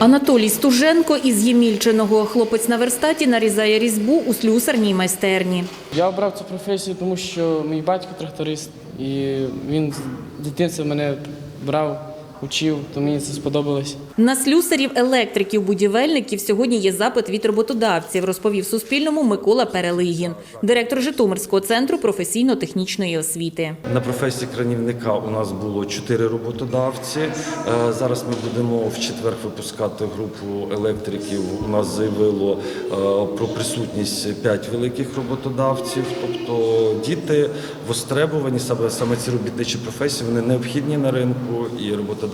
Анатолій Стуженко із Ємільчиного. Хлопець на верстаті нарізає різьбу у слюсарній майстерні. Я обрав цю професію, тому що мій батько тракторист, і він з дитинства мене брав, учив, то мені це сподобалось. На слюсарів, електриків, будівельників сьогодні є запит від роботодавців, розповів Суспільному Микола Перелигін, директор Житомирського центру професійно-технічної освіти. На професії кранівника у нас було чотири роботодавці. Е, Зараз ми будемо в четвер випускати групу електриків. У нас заявило е, про присутність п'ять великих роботодавців. Тобто діти востребовані саме саме ці робітничі професії. Вони необхідні на ринку, і роботодавці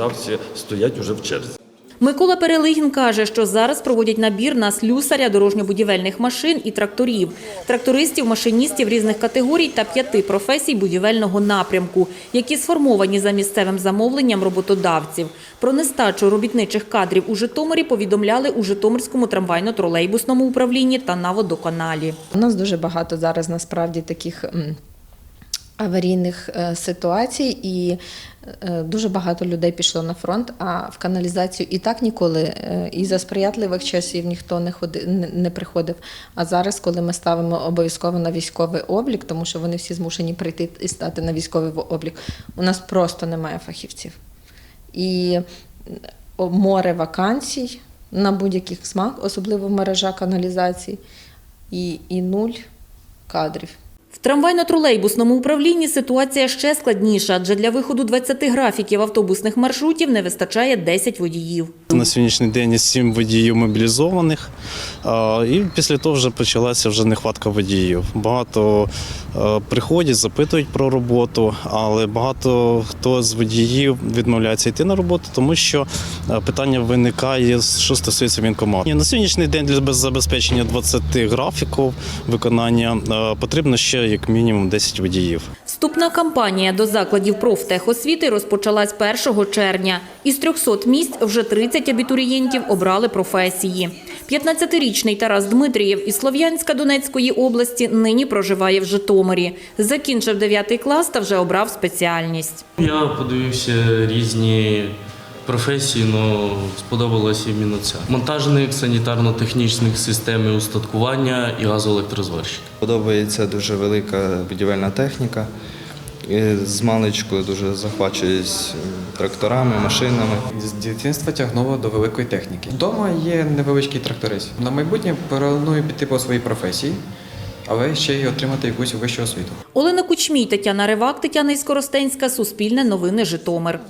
стоять уже в черзі. Микола Перелигін каже, що зараз проводять набір на слюсаря дорожньо-будівельних машин і тракторів, трактористів, машиністів різних категорій та п'яти професій будівельного напрямку, які сформовані за місцевим замовленням роботодавців. Про нестачу робітничих кадрів у Житомирі повідомляли у Житомирському трамвайно-тролейбусному управлінні та на водоканалі. У нас дуже багато зараз насправді таких аварійних е, ситуацій, і дуже багато людей пішло на фронт, а в каналізацію і так ніколи е, і за сприятливих часів ніхто не ходи, не, не приходив. А зараз, коли ми ставимо обов'язково на військовий облік, тому що вони всі змушені прийти і стати на військовий облік, у нас просто немає фахівців. І море вакансій на будь-яких смак, особливо в мережах каналізацій, і, і нуль кадрів. В трамвайно-тролейбусному управлінні ситуація ще складніша, адже для виходу 20 графіків автобусних маршрутів не вистачає 10 водіїв. На сьогоднішній день є сім водіїв мобілізованих, і після того вже почалася вже нехватка водіїв. Багато е, приходять, запитують про роботу, але багато хто з водіїв відмовляється йти на роботу, тому що е, питання виникає, що стосується вінкомату. На сьогоднішній день для забезпечення 20 графіків виконання е, потрібно ще як мінімум 10 водіїв. Вступна кампанія до закладів профтехосвіти розпочалась 1 червня. Із 300 місць вже 30 абітурієнтів обрали професії. 15-річний Тарас Дмитрієв із Слов'янська Донецької області нині проживає в Житомирі. Закінчив 9 клас та вже обрав спеціальність. Я подивився різні професії, але сподобалася іменно ця. Монтажник санітарно-технічних систем і устаткування і газоелектрозварщик. Подобається дуже велика будівельна техніка. І З маличку дуже захвачуюсь тракторами, машинами. З дитинства тягнуло до великої техніки. Вдома є невеличкий тракторист. На майбутнє планую піти по своїй професії, але ще й отримати якусь вищу освіту. Олена Кучмій, Тетяна Ривак, Тетяна Іскоростенська, Суспільне новини Житомир.